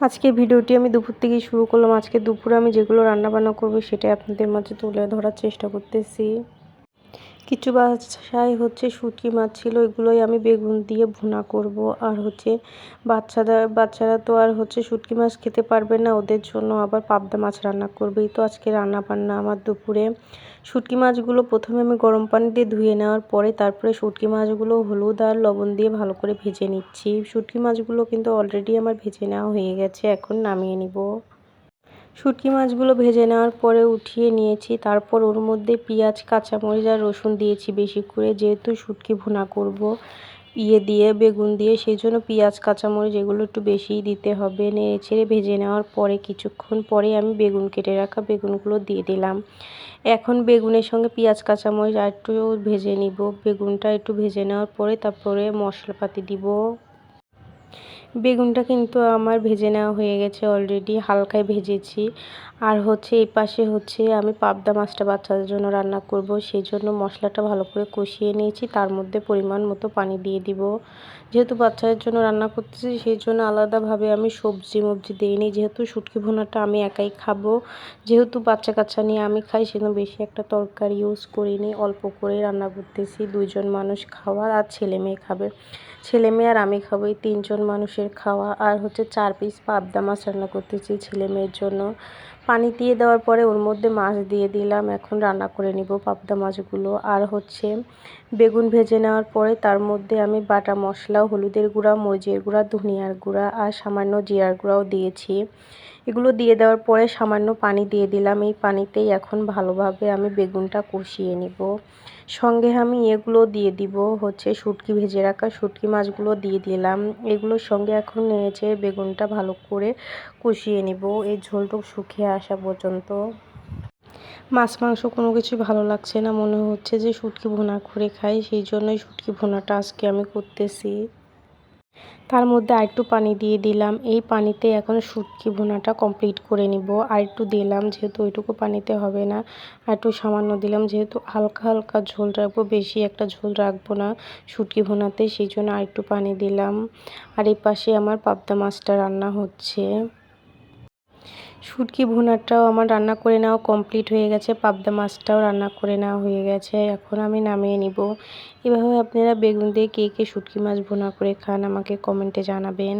আজকে ভিডিওটি আমি দুপুর থেকেই শুরু করলাম। আজকে দুপুরে আমি যেগুলো রান্নাবান্না করব সেটাই আপনাদের মাঝে তুলে ধরার চেষ্টা করতেছি। কিছু বাসায় হচ্ছে শুটকি মাছ ছিল, এগুলোই আমি বেগুন দিয়ে ভুনা করব। আর হচ্ছে বাচ্চাদের, বাচ্চারা তো আর হচ্ছে শুটকি মাছ খেতে পারবে না, ওদের জন্য আবার পাবদা মাছ রান্না করবে। এই তো আজকে রান্না বান্না আমার দুপুরে। শুটকি মাছগুলো প্রথমে আমি গরম পানি দিয়ে ধুয়ে নেওয়ার পরে তারপরে শুটকি মাছগুলো হলুদ আর লবণ দিয়ে ভালো করে ভেজে নিচ্ছি। শুটকি মাছগুলো কিন্তু অলরেডি আমার ভেজে নেওয়া হয়ে গেছে, এখন নামিয়ে নিব। শুটকি মাছগুলো ভেজে নেওয়ার পরে উঠিয়ে নিয়েছি। তারপর ওর মধ্যে পেঁয়াজ, কাঁচামরিচ আর রসুন দিয়েছি বেশি করে, যেহেতু শুটকি ভুনা করব। ইয়ে দিয়ে, বেগুন দিয়ে, সেই জন্য পেঁয়াজ, কাঁচামরিচ এগুলো একটু বেশিই দিতে হবে। নেড়ে ছেড়ে ভেজে নেওয়ার পরে কিছুক্ষণ পরে আমি বেগুন কেটে রাখা বেগুনগুলো দিয়ে দিলাম। এখন বেগুনের সঙ্গে পেঁয়াজ, কাঁচামরিচ আর একটু ভেজে নিব। বেগুনটা একটু ভেজে নেওয়ার পরে তারপরে মশলাপাতি দিব। বেগুনটা কিন্তু আমার ভেজে নেওয়া হয়ে গেছে অলরেডি হালকায় ভেজেছি। আর হচ্ছে এই পাশে হচ্ছে আমি পাবদা মাছটা বাচ্চাদের জন্য রান্না করব সেই জন্য মশলাটা ভালো করে কষিয়ে নিয়েছি, তার মধ্যে পরিমাণ মতো পানি দিয়ে দিব। যেহেতু বাচ্চাদের জন্য রান্না করতেছি সেই জন্য আলাদাভাবে আমি সবজি মবজি দিইনি, যেহেতু শুটকি ভুনাটা আমি একাই খাব। যেহেতু বাচ্চা কাচ্চা নিয়ে আমি খাই, সেজন্য বেশি একটা তরকারি ইউজ করিনি, অল্প করে রান্না করতেছি। দুইজন মানুষ খাওয়ার আর ছেলে মেয়ে খাবে। ছেলে মেয়ে আর আমি খাব, এই তিনজন মানুষের খাওয়া আর হচ্ছে চার পিস পাবদা মাছ রান্না করতেছি ছেলে মেয়ের জন্য। পানি দিয়ে দেওয়ার পরে ওর মধ্যে মাছ দিয়ে দিলাম। এখন রান্না করে নিব পাবদা মাছগুলো। আর হচ্ছে বেগুন ভেজে নেওয়ার পরে তার মধ্যে আমি বাটা মশলা, হলুদের গুঁড়া, মরিচের গুঁড়া, ধনিয়ার গুঁড়া আর সামান্য জিরার গুঁড়াও দিয়েছি। এগুলো দিয়ে দেওয়ার পরে সামান্য পানি দিয়ে দিলাম। এই পানিতেই এখন ভালোভাবে আমি বেগুনটা কষিয়ে নিব। সঙ্গে আমি এগুলো দিয়ে দিব হচ্ছে শুটকি ভেজে রাখা শুটকি মাছগুলো দিয়ে দিলাম। এগুলোর সঙ্গে এখন নেড়েছে বেগুনটা ভালো করে কষিয়ে নিব। এই ঝোলটুক শুকিয়ে আসা পর্যন্ত। মাছ, মাংস কোনো কিছু ভালো লাগছে না। মনে হচ্ছে যে শুটকি ভুনা করে খাই, সেই জন্যই শুটকি ভুনাটা আজকে আমি করতেছি। তার মধ্যে আরেকটু পানি দিয়ে দিলাম। এই পানিতে এখন শুটকি ভুনাটা কমপ্লিট করে নিব। আর একটু দিলাম, যেহেতু ওইটুকু পানিতে হবে না। আর একটু সামান্য দিলাম, যেহেতু হালকা হালকা ঝোল রাখব, বেশি একটা ঝোল রাখব না শুটকি ভুনাতে, সেই জন্য আর একটু পানি দিলাম। আর এই পাশে আমার পাবদা মাছটা রান্না হচ্ছে। শুটকি ভুনাটাও আমার রান্না করে নেওয়া কমপ্লিট হয়ে গেছে, পাবদা মাছটাও রান্না করে নেওয়া হয়ে গেছে, এখন আমি নামিয়ে নিব। এভাবে আপনারা বেগুন দিয়ে কে কে শুটকি মাছ ভুনা করে খান আমাকে কমেন্টে জানাবেন।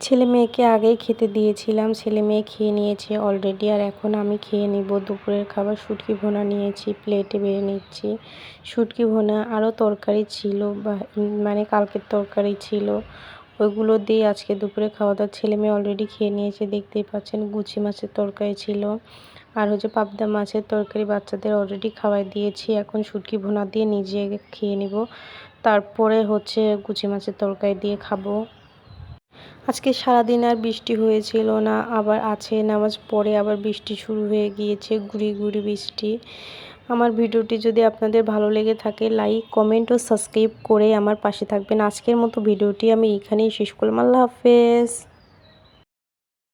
ছেলে মেয়েকে আগেই খেতে দিয়েছিলাম, ছেলে মেয়ে খেয়ে নিয়েছে অলরেডি আর এখন আমি খেয়ে নিব। দুপুরের খাবার শুটকি ভোনা নিয়েছি প্লেটে বেড়ে নিচ্ছি। শুটকি ভোনা আরও তরকারি ছিল মানে কালকের তরকারি ছিল। ওইগুলো দিয়ে আজকে দুপুরে খাওয়া দাওয়া ছেলে মেয়ে অলরেডি খেয়ে নিয়েছে, দেখতেই পাচ্ছেন। গুচি মাছের তরকারি ছিল। আর হচ্ছে পাবদা মাছের তরকারি বাচ্চাদের অলরেডি খাওয়াই দিয়েছি। এখন শুটকি ভোনা দিয়ে নিজে খেয়ে নিব। তারপরে হচ্ছে গুচি মাছের তরকারি দিয়ে খাব। আজকে সারাদিন আর বৃষ্টি হয়েছিল না, আবার আছে নামাজ পরে আবার বৃষ্টি শুরু হয়ে গিয়েছে, গুড়ি গুড়ি বৃষ্টি। আমার ভিডিওটি যদি আপনাদের ভালো লেগে থাকে লাইক কমেন্ট ও সাবস্ক্রাইব করে আমার পাশে থাকবেন। আজকের মতো ভিডিওটি আমি এখানেই শেষ করলাম। আল্লাহ হাফেজ।